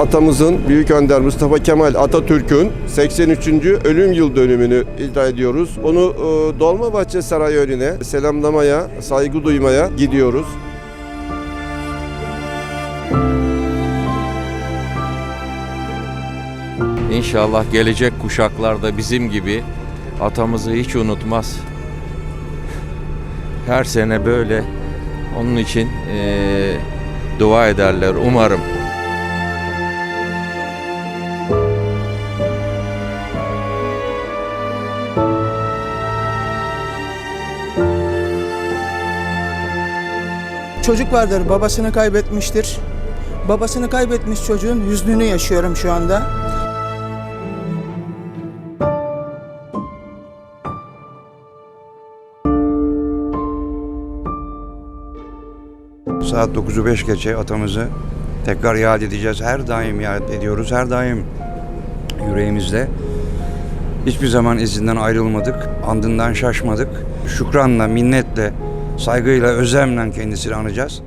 atamızın Büyük Önder Mustafa Kemal Atatürk'ün 83. ölüm yıl dönümünü iddia ediyoruz. Onu e, Dolmabahçe Sarayı önüne selamlamaya, saygı duymaya gidiyoruz. İnşallah gelecek kuşaklar da bizim gibi atamızı hiç unutmaz. Her sene böyle onun için eee, dua ederler umarım. Çocuk vardır babasını kaybetmiştir. Babasını kaybetmiş çocuğun hüznünü yaşıyorum şu anda. Saat 9'u 5 geçe atamızı tekrar yad edeceğiz. Her daim yad ediyoruz. Her daim yüreğimizde. Hiçbir zaman izinden ayrılmadık. Andından şaşmadık. Şükranla, minnetle, saygıyla, özlemle kendisini anacağız.